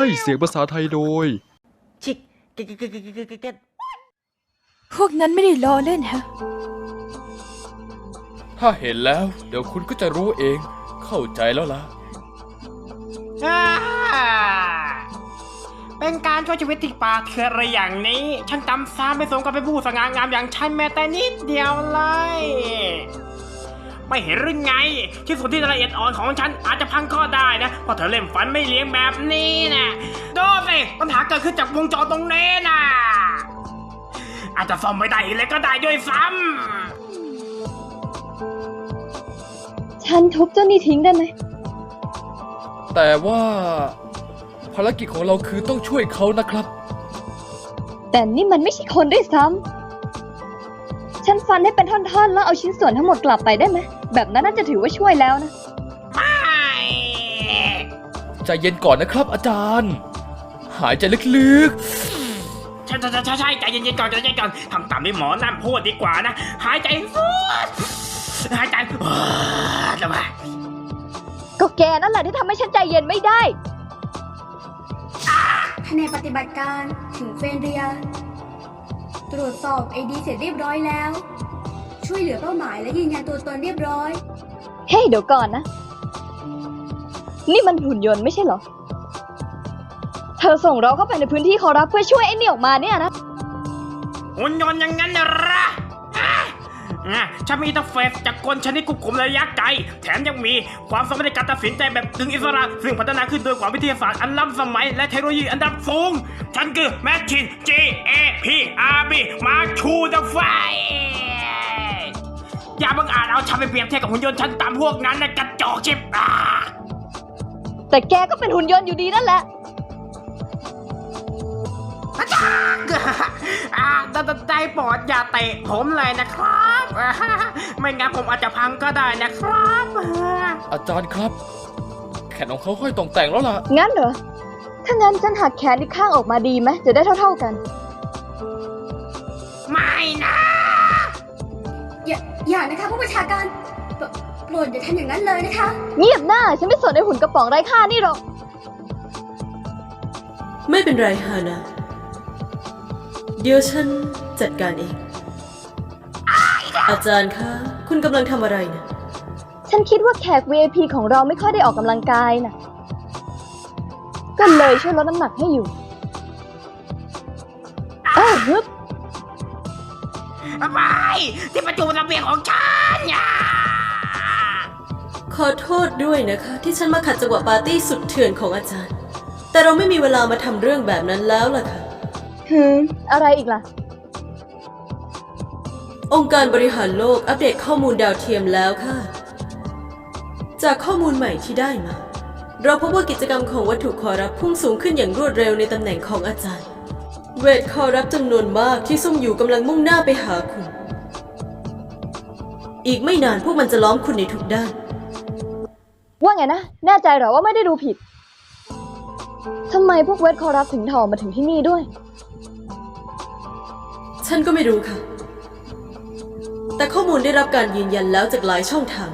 ให้เสียงภาษาไทยโดย ชิกเกตเกตเกตเกตเกตเกตพวกนั้นไม่ได้ล้อเล่นฮะ ถ้าเห็นแล้ว เดี๋ยวคุณก็จะรู้เอง เข้าใจแล้วล่ะ อ่าเป็นการช่วยชีวิตที่ป่าเถื่อนอะไรอย่างนี้ ฉันจำซ้ำไม่สมกับเป็นผู้สง่างามอย่างฉันแม้แต่นิดเดียวเลย ไม่เห็นหรือไง ที่ส่วนที่ละเอียดอ่อนของฉันอาจจะพังก็ได้นะเพราะเธอเล่มฟันไม่เลี้ยงแบบนี้นะดูสิปัญหาเกิดขึ้นจากวงจรตรงนี้นะอาจจะซ่อมไม่ได้อีกเลยก็ได้ด้วยซ้ำฉันทุบเจ้านี่ทิ้งได้ไหมแต่ว่าภารกิจของเราคือต้องช่วยเขานะครับ แต่นี่มันไม่ใช่คนด้วยซ้ำ ฉันฟันให้เป็นท่อนๆ แล้วเอาชิ้นส่วนทั้งหมดกลับไปได้ไหม แบบนั้นน่าจะถือว่าช่วยแล้วนะไม่ใจเย็นก่อนนะครับ อาจารย์ หายใจลึกใช่ใช่ใช่ใช่ใจเย็นๆก่อนใจเย็นๆก่อนทำตามที่หมอนั่นพูดดีกว่านะ หายใจฟูดหายใจฟูดแล้วว่าก็แกนั่นแหละที่ทำให้ฉันใจเย็นไม่ได้ คะแนนปฏิบัติการถึงเฟนเรีย ตรวจสอบไอดีเสร็จเรียบร้อยแล้ว ช่วยเหลือเป้าหมายและยืนยันตัวตนเรียบร้อย เฮ้ยเดี๋ยวก่อนนะ นี่มันหุ่นยนต์ไม่ใช่เหรอ เธอส่งเราเข้าไปในพื้นที่เขารับเพื่อช่วยไอ้นี่ออกมาเนี่ยนะ หุ่นยนต์อย่างนั้นนะเหรออะ อะฉันมีอิทอร์เฟซจากกลชนิดควบคุมระยะไกล แถมยังมีความสามารถในการตัดสินใจแบบดึงอิสระ ซึ่งพัฒนาขึ้นโดยควาวิทยาศาสตร์อันล้ำสมัย และเทคโนโลยีอันดับสูง ฉันคือแมชชีน G A P R B มาชูเดอะไฟอย่าบังอาจเอาฉันไปเปรียบเทียบกับหุ่นยนต์ชั้นต่ำพวกนั้นนะกระจอกชิบอ่แต่แกก็เป็นหุ่นยนต์อยู่ดีนั่นแหละอ่า ใจโปรดอย่าเตะผมเลยนะครับอ่าไม่งั้นผมอาจจะพังก็ได้นะครับๆอาจารย์ครับ แขนของเขาค่อยตรงแต่งแล้วล่ะ งั้นเหรอ ถ้างั้นฉันหักแขนอีกข้างออกมาดีไหมจะได้เท่า ๆกัน ไม่นะ อย่าอย่านะคะผู้บัญชาการโปรโปรดอย่าทำอย่างนั้นเลยนะคะ เงียบหน้า ฉันไม่สนในหุ่นกระป๋องไร้ค่านี่หรอก ไม่เป็นไรฮานะ เดี๋ยวฉันจัดการเอง อาจารย์คะ คุณกำลังทำอะไรนะ ฉันคิดว่าแขก VIP ของเราไม่ค่อยได้ออกกำลังกายนะก็เลยช่วยลดน้ำหนักให้อยู่อ้าวฮึบไม่ที่ประตูระเบียงของฉันอย่าขอโทษด้วยนะคะ ที่ฉันมาขัดจังหวะปาร์ตี้สุดเถื่อนของอาจารย์ แต่เราไม่มีเวลามาทำเรื่องแบบนั้นแล้วล่ะค่ะ หืมอะไรอีกล่ะ องค์การบริหารโลกอัปเดตข้อมูลดาวเทียมแล้วค่ะ จากข้อมูลใหม่ที่ได้มา เราพบว่ากิจกรรมของวัตถุคอรับพุ่งสูงขึ้นอย่างรวดเร็วในตำแหน่งของอาจารย์ เวทคอรับจำนวนมากที่ซุ่มอยู่กำลังมุ่งหน้าไปหาคุณ อีกไม่นานพวกมันจะล้อมคุณในทุกด้าน ว่าไงนะ แน่ใจเหรอว่าไม่ได้ดูผิดทำไมพวกเวทคอรับถึงถอมาถึงที่นี่ด้วย ฉันก็ไม่รู้ค่ะ แต่ข้อมูลได้รับการยืนยันแล้วจากหลายช่องทาง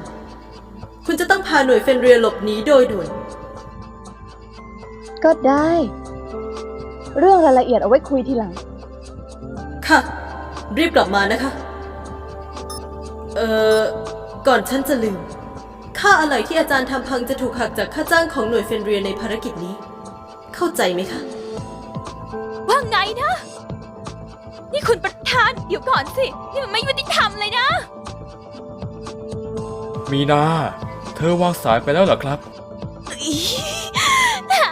คุณจะต้องพาหน่วยเฟนเรียหลบหนีโดยด่วน ก็ได้ เรื่องรายละเอียดเอาไว้คุยทีหลัง ค่ะ รีบกลับมานะคะ เอ่อ ก่อนฉันจะลืม ค่าอะไรที่อาจารย์ทำพังจะถูกหักจากค่าจ้างของหน่วยเฟนเรียในภารกิจนี้ เข้าใจไหมคะ ว่าไงนะ นี่คุณประธานเดี๋ยวก่อนสิ นี่มันไม่ยุติธรรมเลยนะ มีนา เธอวางสายไปแล้วเหรอครับอี๋หา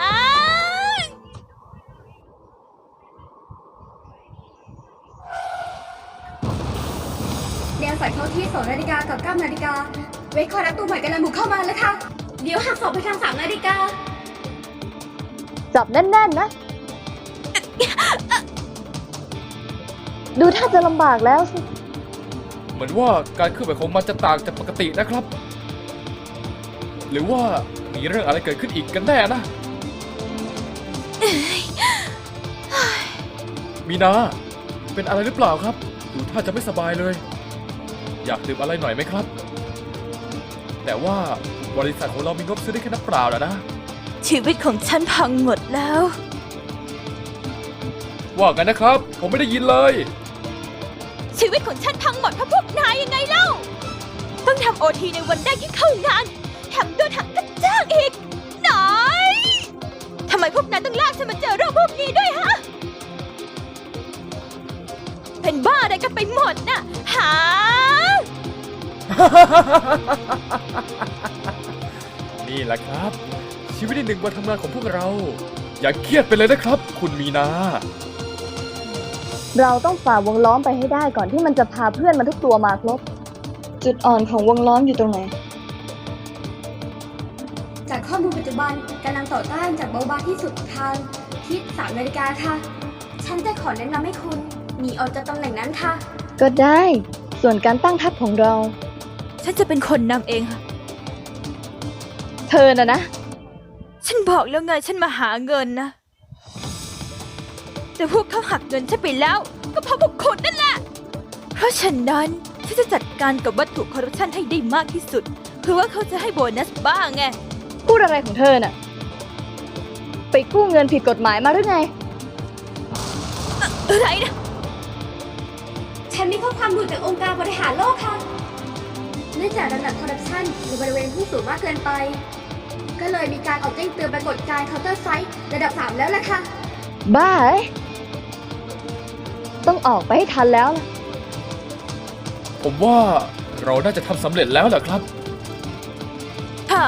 เรียนสายเข้าที่2นาฬิกากับ9นาฬิกา เวทคอรับตัวใหม่กำลังบุกเข้ามาแล้วค่ะ เดี๋ยวหักศพไปทาง3นาฬิกา จับแน่นๆนะ ดูถ้าจะลำบากแล้วสิเหมือนว่าการเคลื่อนไหวของมันจะต่างจากปกตินะครับ หรือว่ามีเรื่องอะไรเกิดขึ้นอีกกันแน่นะ มีนา เป็นอะไรหรือเปล่าครับ ดูท่าจะไม่สบายเลย อยากดื่มอะไรหน่อยไหมครับ แต่ว่าบริษัทของเรามีงบซื้อได้แค่น้ำเปล่าแล้วนะ ชีวิตของฉันพังหมดแล้ว ว่ากันนะครับ ผมไม่ได้ยินเลย ชีวิตของฉันพังหมดเพราะพวกนายยังไงเล่า ต้องทำโอทีในวันแรกที่เข้างานแถมโดนหักกระจ้างอีกหน่อยทำไมพวกนายต้องลากฉันมาเจอเรื่องพวกนี้ด้วยฮะ เป็นบ้าอะไรกันไปหมดน่ะหา นี่แหละครับ ชีวิตในหนึ่งวันทำงานของพวกเรา อย่าเครียดไปเลยนะครับ คุณมีนา เราต้องฝ่าวงล้อมไปให้ได้ก่อนที่มันจะพาเพื่อนมันทุกตัวมาครบ จุดอ่อนของวงล้อมอยู่ตรงไหน จากข้อมูลปัจจุบันกำลังต่อต้านจากเบาบางที่สุดทางทิศ3นาฬิกาค่ะ ฉันจะขอแนะนำให้คุณหนีออกจากตำแหน่งนั้นค่ะ ก็ได้ ส่วนการตั้งทัพของเรา ฉันจะเป็นคนนำเองค่ะ เธอน่ะนะ ฉันบอกแล้วไงฉันมาหาเงินนะ แต่พวกเขาหักเงินฉันไปแล้ว ก็เพราะพวกคุณนั่นแหละ เพราะฉะนั้นฉันจะจัดการกับวัตถุคอร์รัปชันให้ได้มากที่สุด เพื่อว่าเขาจะให้โบนัสบ้างไง พูดอะไรของเธอน่ะ ไปกู้เงินผิดกฎหมายมาหรือไง อะไรนะ ฉันมีข้อความหลุดจากองค์การบริหารโลกค่ะ เนื่องจากระดับคอร์รัปชันในบริเวณผู้สูงมากเกินไป ก็เลยมีการออกแจ้งเตือนปรากฏการณ์เคาน์เตอร์ไซต์ระดับ 3 แล้วล่ะค่ะ บ้าเอ้ยต้องออกไปให้ทันแล้วล่ะผมว่าเราน่าจะทำสำเร็จแล้วแหละครับหา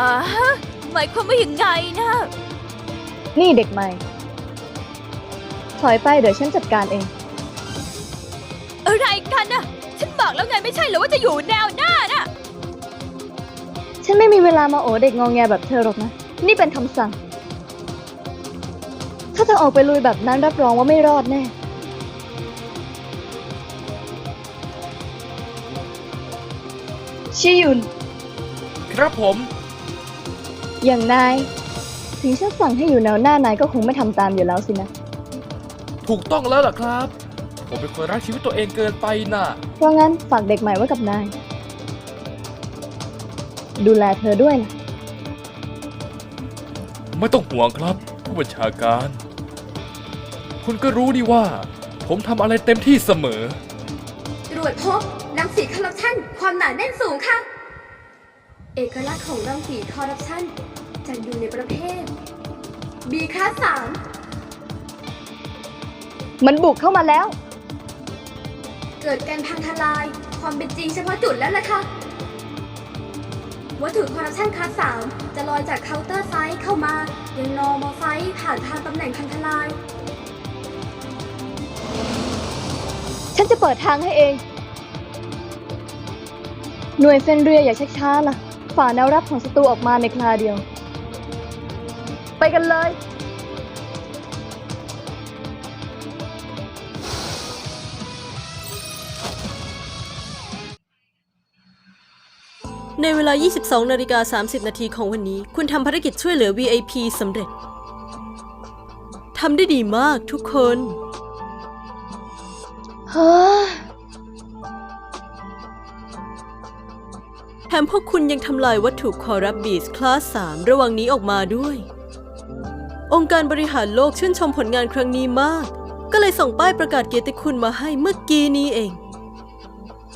หมายความว่าอย่างไงนะ นี่เด็กใหม่ ถอยไปเดี๋ยวฉันจัดการเอง อะไรกันนะฉันบอกแล้วไงไม่ใช่เหรอว่าจะอยู่แนวหน้าน่ะฉันไม่มีเวลามาโอเด็กงองแงแบบเธอหรอกนะ นี่เป็นคำสั่ง ถ้าเธอออกไปลุยแบบนั้นรับรองว่าไม่รอดแน่ ชิยุน ครับผม อย่างนาย ถึงฉันสั่งให้อยู่แนวหน้านายก็คงไม่ทำตามอยู่แล้วสินะ ถูกต้องแล้วล่ะครับ ผมเป็นคนรักชีวิตตัวเองเกินไปน่ะ เพราะงั้นฝากเด็กใหม่ไว้กับนาย ดูแลเธอด้วยนะ ไม่ต้องห่วงครับ ผู้บัญชาการ คุณก็รู้ดีว่า ผมทำอะไรเต็มที่เสมอ ตรวจพบรังสีคอร์รัปชันความหนาแน่นสูงค่ะ เอกลักษณ์ของรังสีคอร์รัปชันจะอยู่ในประเภท B คลาสมันบุกเข้ามาแล้ว3เกิดการพังทลาย ความเป็นจริงเฉพาะจุดแล้วล่ะค่ะ วัตถุคอร์รัปชันคลาส3จะลอยจากเคาน์เตอร์ไซต์เข้ามายังนอร์มอไซต์ผ่านทางตำแหน่งพังทลาย นจะเปิดทางให้เอง หน่วยเฟนเรียอย่าชักช้าล่ะ ฝ่าแนวรับของศัตรูออกมาในคราเดียว ไปกันเลย ในเวลา 22 นาฬิกา 30 นาทีของวันนี้ คุณทำภารกิจช่วยเหลือ VIP สำเร็จ ทำได้ดีมากทุกคน แถมพวกคุณยังทำลายวัตถุคอรับบีสคลาส3ระหว่างนี้ออกมาด้วย องค์การบริหารโลกชื่นชมผลงานครั้งนี้มาก ก็เลยส่งป้ายประกาศเกียรติคุณมาให้เมื่อกี้นี้เอง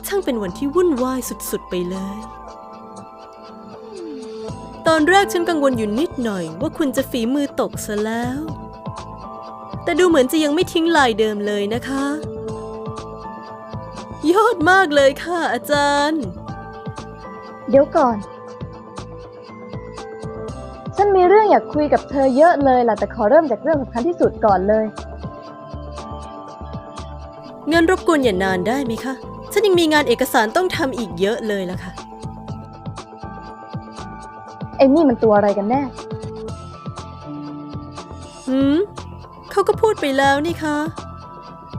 ช่างเป็นวันที่วุ่นวายสุดๆไปเลย ตอนแรกฉันกังวลอยู่นิดหน่อยว่าคุณจะฝีมือตกซะแล้ว แต่ดูเหมือนจะยังไม่ทิ้งลายเดิมเลยนะคะ ยอดมากเลยค่ะ อาจารย์ เดี๋ยวก่อน ฉันมีเรื่องอยากคุยกับเธอเยอะเลยล่ะแต่ขอเริ่มจากเรื่องสำคัญที่สุดก่อนเลย เงินรบกวนอย่านานได้ไหมคะ ฉันยังมีงานเอกสารต้องทำอีกเยอะเลยล่ะค่ะ ไอ้นี่มันตัวอะไรกันแน่ หืม เขาก็พูดไปแล้วนี่คะ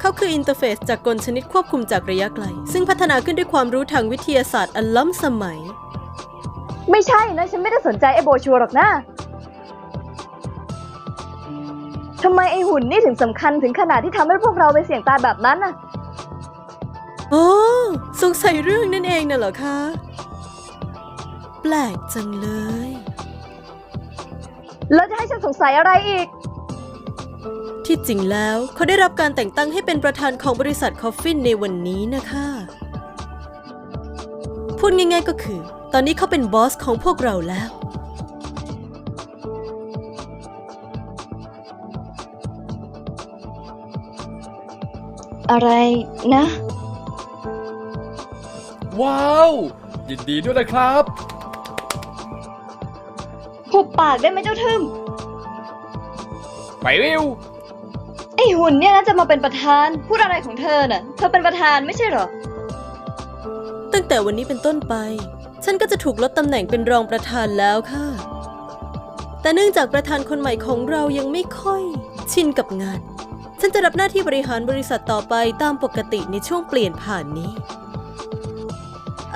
เขาคืออินเทอร์เฟซจากกลชนิดควบคุมจากระยะไกล ซึ่งพัฒนาขึ้นด้วยความรู้ทางวิทยาศาสตร์อันล้ำสมัย ไม่ใช่นะ ฉันไม่ได้สนใจไอ้โบชัวร์หรอกนะทำไมไอ้หุ่นนี่ถึงสำคัญถึงขนาดที่ทำให้พวกเราไปเสี่ยงตายแบบนั้นน่ะอ๋อสงสัยเรื่องนั่นเองน่ะเหรอคะ แปลกจังเลย แล้วจะให้ฉันสงสัยอะไรอีก ที่จริงแล้ว เขาได้รับการแต่งตั้งให้เป็นประธานของบริษัทคอฟฟินในวันนี้นะคะ พูดง่ายๆก็คือ ตอนนี้เขาเป็นบอสของพวกเราแล้ว อะไรนะ ว้าว ยินดีด้วยนะครับ หุบปากได้ไหมเจ้าทึมไปวิว ไอหุ่นเนี่ยนะจะมาเป็นประธาน พูดอะไรของเธอน่ะ เธอเป็นประธานไม่ใช่เหรอ ตั้งแต่วันนี้เป็นต้นไป ฉันก็จะถูกลดตำแหน่งเป็นรองประธานแล้วค่ะ แต่เนื่องจากประธานคนใหม่ของเรายังไม่ค่อยชินกับงาน ฉันจะรับหน้าที่บริหารบริษัทต่อไปตามปกติในช่วงเปลี่ยนผ่านนี้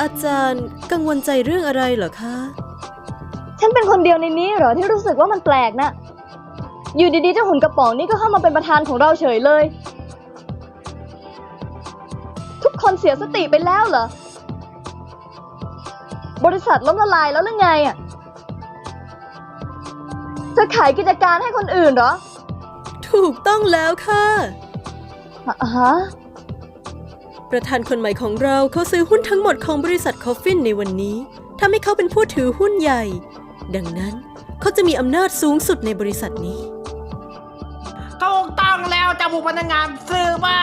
อาจารย์กังวลใจเรื่องอะไรเหรอคะ ฉันเป็นคนเดียวในนี้เหรอที่รู้สึกว่ามันแปลกนะ อยู่ดีๆเจ้าหุ่นกระป๋องนี่ก็เข้ามาเป็นประธานของเราเฉยเลย ทุกคนเสียสติไปแล้วเหรอ บริษัทล้มละลายแล้วหรือไงอะจะขายกิจการให้คนอื่นเหรอ ถูกต้องแล้วค่ะอะฮะประธานคนใหม่ของเราเขาซื้อหุ้นทั้งหมดของบริษัทคอฟฟินในวันนี้ทำให้เขาเป็นผู้ถือหุ้นใหญ่ ดังนั้นเขาจะมีอำนาจสูงสุดในบริษัทนี้ จ้าผู้พนักงานซื้อมา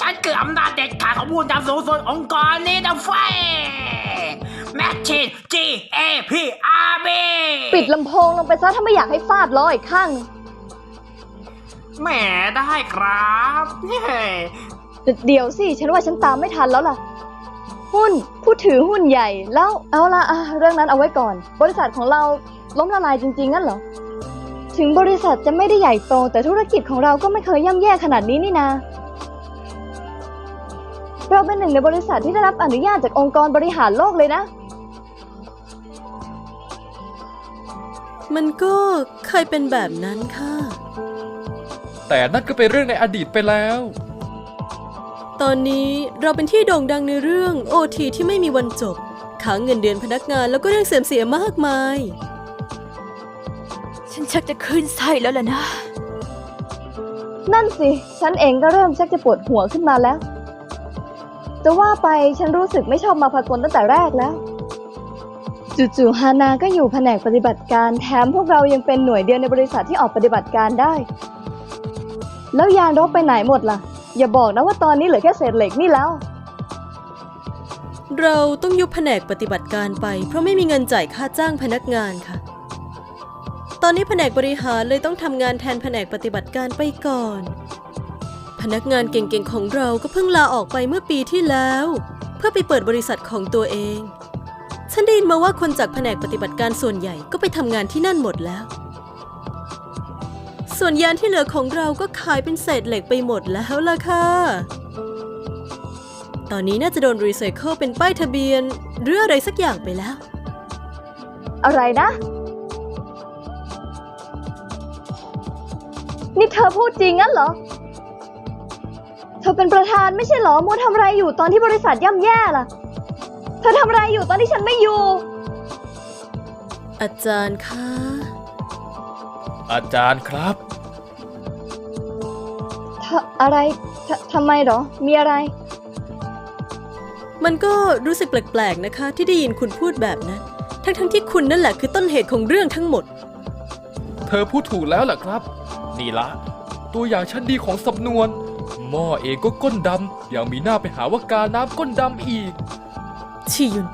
ฉันคืออำนาจเด็ดขาดของผู้นำสูงสุดองค์กรนี้นะไฟแมชชีน G A P R B ปิดลำโพงลงไปซะถ้าไม่อยากให้ฟาดล้ออีกข้างหนึ่งแหมได้ครับเฮ้ยเดี๋ยวสิ ฉันว่าฉันตามไม่ทันแล้วล่ะ หุ้นผู้ถือหุ้นใหญ่แล้วเอาละอะเรื่องนั้นเอาไว้ก่อน บริษัทของเราล้มละลายจริงๆงั้นเหรอ ถึงบริษัทจะไม่ได้ใหญ่โตแต่ธุรกิจของเราก็ไม่เคยย่ำแย่ขนาดนี้นี่นา เราเป็นหนึ่งในบริษัทที่ได้รับอนุญาตจากองค์กรบริหารโลกเลยนะ มันก็เคยเป็นแบบนั้นค่ะ แต่นั่นก็เป็นเรื่องในอดีตไปแล้ว ตอนนี้เราเป็นที่โด่งดังในเรื่องโอทีที่ไม่มีวันจบค้างเงินเดือนพนักงานแล้วก็เรื่องเสื่อมเสียมากมาย ฉันชักจะขึ้นไส้แล้วล่ะนะ นั่นสิ ฉันเองก็เริ่มชักจะปวดหัวขึ้นมาแล้ว จะว่าไปฉันรู้สึกไม่ชอบมาพากลตั้งแต่แรกแล้ว จู่ๆฮานาก็อยู่แผนกปฏิบัติการแถมพวกเรายังเป็นหน่วยเดียวในบริษัทที่ออกปฏิบัติการได้ แล้วยานรบไปไหนหมดล่ะ อย่าบอกนะว่าตอนนี้เหลือแค่เศษเหล็กนี่แล้ว เราต้องยุบแผนกปฏิบัติการไป เพราะไม่มีเงินจ่ายค่าจ้างพนักงานค่ะ ตอนนี้แผนกบริหารเลยต้องทำงานแทนแผนกปฏิบัติการไปก่อน พนักงานเก่งๆของเราก็เพิ่งลาออกไปเมื่อปีที่แล้ว เพื่อไปเปิดบริษัทของตัวเอง ฉันได้ยินมาว่าคนจากแผนกปฏิบัติการส่วนใหญ่ก็ไปทำงานที่นั่นหมดแล้ว ส่วนยานที่เหลือของเราก็ขายเป็นเศษเหล็กไปหมดแล้วล่ะค่ะ ตอนนี้น่าจะโดนรีไซเคิลเป็นป้ายทะเบียนหรืออะไรสักอย่างไปแล้ว อะไรนะ นี่เธอพูดจริงงั้นเหรอ เธอเป็นประธานไม่ใช่เหรอมัวทำอะไรอยู่ตอนที่บริษัทย่ำแย่ล่ะ เธอทำอะไรอยู่ตอนที่ฉันไม่อยู่ อาจารย์คะอาจารย์ครับทะอะไรทะทำไมเหรอ มีอะไร มันก็รู้สึกแปลกๆนะคะ ที่ได้ยินคุณพูดแบบนั้น ทั้งๆที่คุณนั่นแหละคือต้นเหตุของเรื่องทั้งหมด เธอพูดถูกแล้วล่ะครับ นี่ละ ตัวอย่างชั้นดีของสำนวน หม้อเองก็ก้นดำยังมีหน้าไปหาว่ากาน้ำก้นดำอีก ชิยุน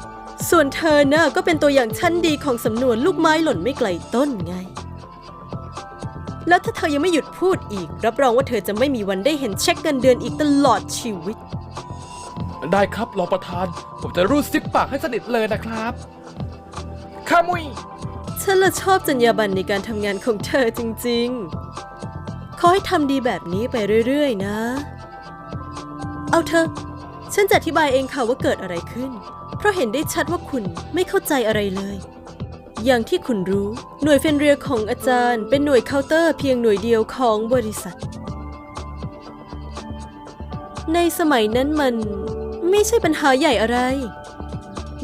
ส่วนเธอน่ะก็เป็นตัวอย่างชั้นดีของสำนวนลูกไม้หล่นไม่ไกลต้นไง แล้วถ้าเธอยังไม่หยุดพูดอีก รับรองว่าเธอจะไม่มีวันได้เห็นเช็คเงินเดือนอีกตลอดชีวิต ได้ครับรองประธาน ผมจะรูดซิปปากให้สนิทเลยนะครับข้ามุย ฉันละชอบจรรยาบรรณในการทำงานของเธอจริง ๆ ขอให้ทำดีแบบนี้ไปเรื่อยๆ นะ เอาเถอะ ฉันจะอธิบายเองค่ะว่าเกิดอะไรขึ้น เพราะเห็นได้ชัดว่าคุณไม่เข้าใจอะไรเลย อย่างที่คุณรู้ หน่วยเฟนเรียของอาจารย์ เป็นหน่วยเคาน์เตอร์เพียงหน่วยเดียวของบริษัท ในสมัยนั้นมันไม่ใช่ปัญหาใหญ่อะไร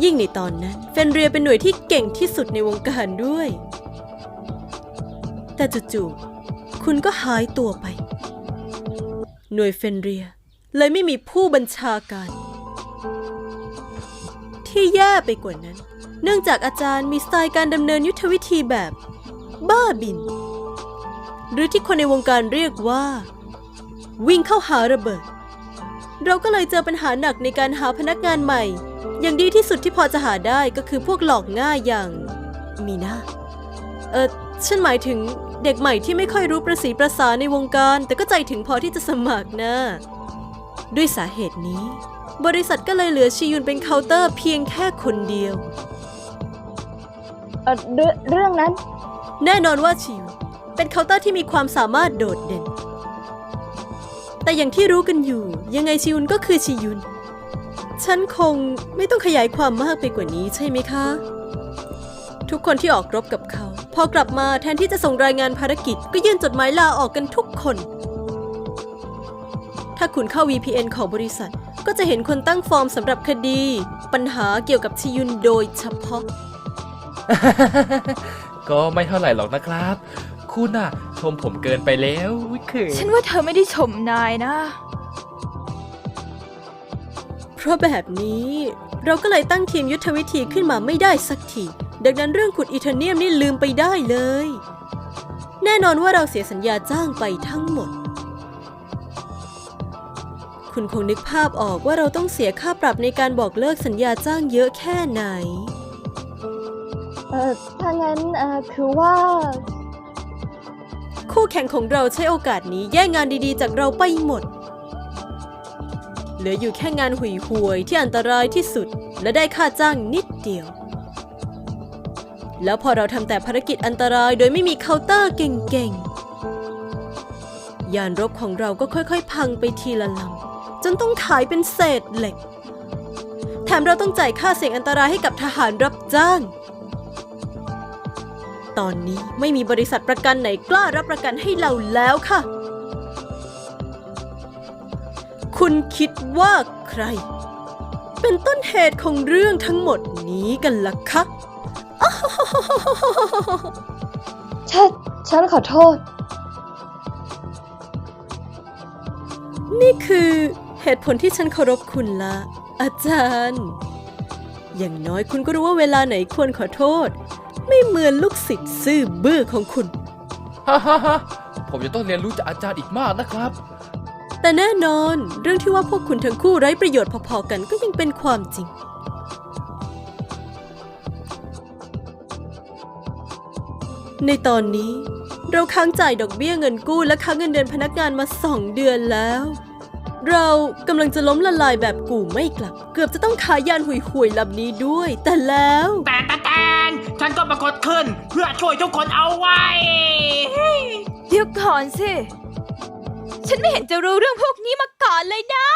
ยิ่งในตอนนั้น เฟนเรียเป็นหน่วยที่เก่งที่สุดในวงการด้วย แต่จู่ๆ คุณก็หายตัวไป หน่วยเฟนเรีย เลยไม่มีผู้บัญชาการ ที่แย่ไปกว่านั้น เนื่องจากอาจารย์มีสไตล์การดำเนินยุทธวิธีแบบ บ้าบิน หรือที่คนในวงการเรียกว่า วิ่งเข้าหาระเบิด เราก็เลยเจอปัญหาหนักในการหาพนักงานใหม่ อย่างดีที่สุดที่พอจะหาได้ก็คือพวกหลอกง่ายอย่าง มีนาเออฉันหมายถึง เด็กใหม่ที่ไม่ค่อยรู้ประสีประสาในวงการ แต่ก็ใจถึงพอที่จะสมัครนะด้วยสาเหตุนี้ บริษัทก็เลยเหลือชียุนเป็นเคาน์เตอร์เพียงแค่คนเดียวเอ่อเรื่องเรื่องนั้น แน่นอนว่าชิวเป็นเคาน์เตอร์ที่มีความสามารถโดดเด่น แต่อย่างที่รู้กันอยู่ ยังไงชิยุนก็คือชิยุน ฉันคงไม่ต้องขยายความมากไปกว่านี้ใช่ไหมคะ ทุกคนที่ออกรบกับเขา พอกลับมาแทนที่จะส่งรายงานภารกิจก็ยื่นจดหมายลาออกกันทุกคน ถ้าคุณเข้า VPN ของบริษัท ก็จะเห็นคนตั้งฟอร์มสำหรับคดี ปัญหาเกี่ยวกับชิยุนโดยเฉพาะ ก็ไม่เท่าไหร่หรอกนะครับ คุณน่ะ ชมผมเกินไปแล้ววิเขินฉันว่าเธอไม่ได้ชมนายนะ เพราะแบบนี้ เราก็เลยตั้งทีมยุทธวิธีขึ้นมาไม่ได้สักที ดังนั้นเรื่องขุดอีเทเนียมนี่ลืมไปได้เลย แน่นอนว่าเราเสียสัญญาจ้างไปทั้งหมด คุณคงนึกภาพออกว่าเราต้องเสียค่าปรับในการบอกเลิกสัญญาจ้างเยอะแค่ไหน เอ่อถ้างั้นเอ่อคือว่า คู่แข่งของเราใช้โอกาสนี้แย่งงานดีๆ จากเราไปหมด เหลืออยู่แค่งานหุยหวยๆที่อันตรายที่สุดและได้ค่าจ้างนิดเดียว แล้วพอเราทำแต่ภารกิจอันตรายโดยไม่มีเคาน์เตอร์เก่งๆ ยานรบของเราก็ค่อยๆ พังไปทีละลำจนต้องขายเป็นเศษเหล็ก แถมเราต้องจ่ายค่าเสี่ยงอันตรายให้กับทหารรับจ้าง ตอนนี้ไม่มีบริษัทประกันไหนกล้ารับประกันให้เราแล้วค่ะ คุณคิดว่าใคร เป็นต้นเหตุของเรื่องทั้งหมดนี้กันล่ะคะ ฉันฉันขอโทษ นี่คือเหตุผลที่ฉันเคารพคุณละ อาจารย์ อย่างน้อยคุณก็รู้ว่าเวลาไหนควรขอโทษ ไม่เหมือนลูกศิษย์ซื่อบื้อของคุณ ฮ่าฮ่าฮ่าผมจะต้องเรียนรู้จากอาจารย์อีกมากนะครับ แต่แน่นอนเรื่องที่ว่าพวกคุณทั้งคู่ไร้ประโยชน์พอๆกันก็ยังเป็นความจริง ในตอนนี้ เราค้างจ่ายดอกเบี้ยเงินกู้และค้างเงินเดือนพนักงานมาสองเดือนแล้ว เรากำลังจะล้มละลายแบบกูไม่กลับ เกือบจะต้องขายยานหุยหวยๆลำนี้ด้วย แต่แล้ว แต่แต่แต่ฉันก็ปรากฏขึ้น เพื่อช่วยทุกคนเอาไว้ เดี๋ยวก่อนสิ ฉันไม่เห็นจะรู้เรื่องพวกนี้มาก่อนเลยนะ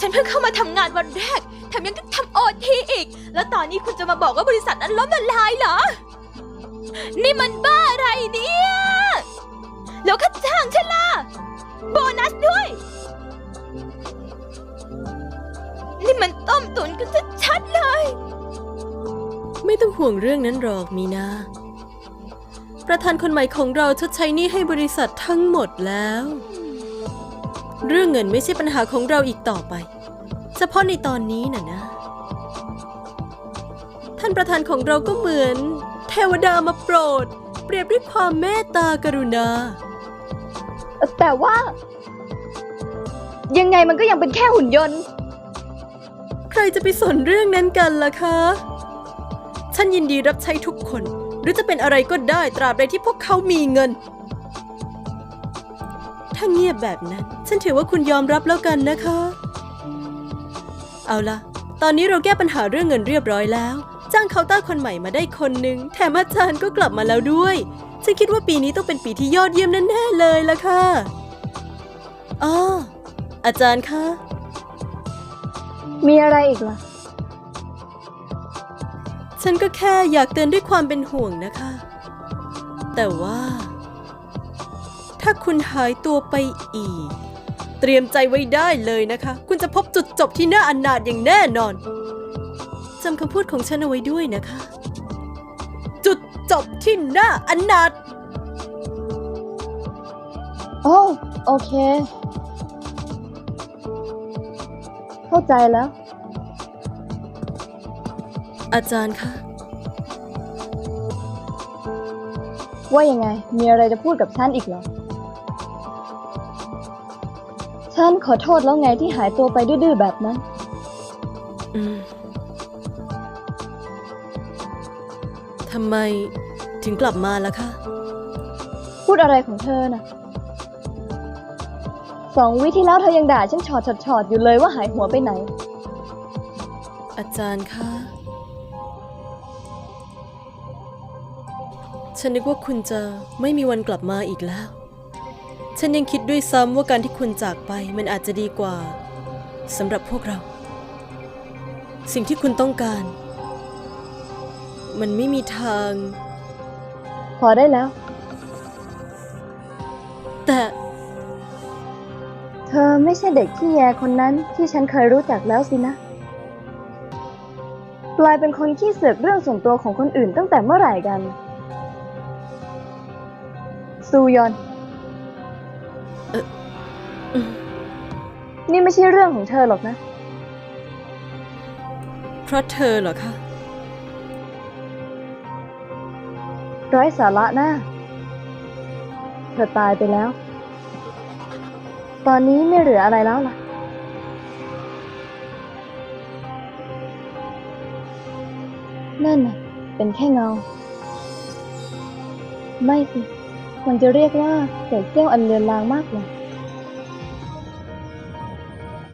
ฉันเพิ่งเข้ามาทำงานวันแรก แถมยังต้องทำโอทีอีก แล้วตอนนี้คุณจะมาบอกว่าบริษัทนั้นล้มละลายเหรอ นี่มันบ้าอะไรเนี่ย แล้วค่าจ้างฉันล่ะ โบนัสด้วย นี่มันต้มตุ๋นกันชัดๆเลย ไม่ต้องห่วงเรื่องนั้นหรอกมีนา ประธานคนใหม่ของเราชดใช้หนี้ให้บริษัททั้งหมดแล้ว เรื่องเงินไม่ใช่ปัญหาของเราอีกต่อไป เฉพาะในตอนนี้น่ะนะ ท่านประธานของเราก็เหมือน เทวดามาโปรด เปรียบด้วยความเมตตากรุณา แต่ว่า ยังไงมันก็ยังเป็นแค่หุ่นยนต์ ใครจะไปสนเรื่องนั้นกันล่ะคะ ฉันยินดีรับใช้ทุกคน หรือจะเป็นอะไรก็ได้ตราบใดที่พวกเขามีเงิน ถ้าเงียบแบบนั้น ฉันถือว่าคุณยอมรับแล้วกันนะคะ เอาล่ะ ตอนนี้เราแก้ปัญหาเรื่องเงินเรียบร้อยแล้ว จ้างเคาน์เตอร์คนใหม่มาได้คนหนึ่งแถมอาจารย์ก็กลับมาแล้วด้วย ฉันคิดว่าปีนี้ต้องเป็นปีที่ยอดเยี่ยมแน่ๆเลยล่ะค่ะอ๋ออาจารย์คะมีอะไรอีกล่ะ ฉันก็แค่อยากเตือนด้วยความเป็นห่วงนะคะ แต่ว่า ถ้าคุณหายตัวไปอีก เตรียมใจไว้ได้เลยนะคะ คุณจะพบจุดจบที่น่าอนาถอย่างแน่นอน จำคำพูดของฉันเอาไว้ด้วยนะคะ จุดจบที่หน้าอนาถโอ้โอเค เข้าใจแล้ว อาจารย์คะว่ายังไง มีอะไรจะพูดกับฉันอีกเหรอ ฉันขอโทษแล้วไงที่หายตัวไปดื้อๆแบบนั้น อืมำไมถึงกลับมาล่ะคะ พูดอะไรของเธอน่ะ สองวิที่แล้วเธอยังด่าฉันชอดชอดชอดอยู่เลยว่าหายหัวไปไหน อาจารย์คะ ฉันนึกว่าคุณจะไม่มีวันกลับมาอีกแล้ว ฉันยังคิดด้วยซ้ำว่าการที่คุณจากไปมันอาจจะดีกว่าสำหรับพวกเรา สิ่งที่คุณต้องการ มันไม่มีทาง พอได้แล้ว แต่ เธอไม่ใช่เด็กที่แยคนนั้นที่ฉันเคยรู้จักแล้วสินะ กลายเป็นคนขี้เสือกเรื่องส่วนตัวของคนอื่นตั้งแต่เมื่อไหร่กัน ซูยอนอืมนี่ไม่ใช่เรื่องของเธอหรอกนะ เพราะเธอเหรอคะ ร้อยสาระหน้าเธอตายไปแล้ว ตอนนี้ไม่เหลืออะไรแล้วล่ะ นั่นน่ะ เป็นแค่เงา ไม่สิ มันจะเรียกว่าเศษเสี้ยวอันเลือนลางมากเลย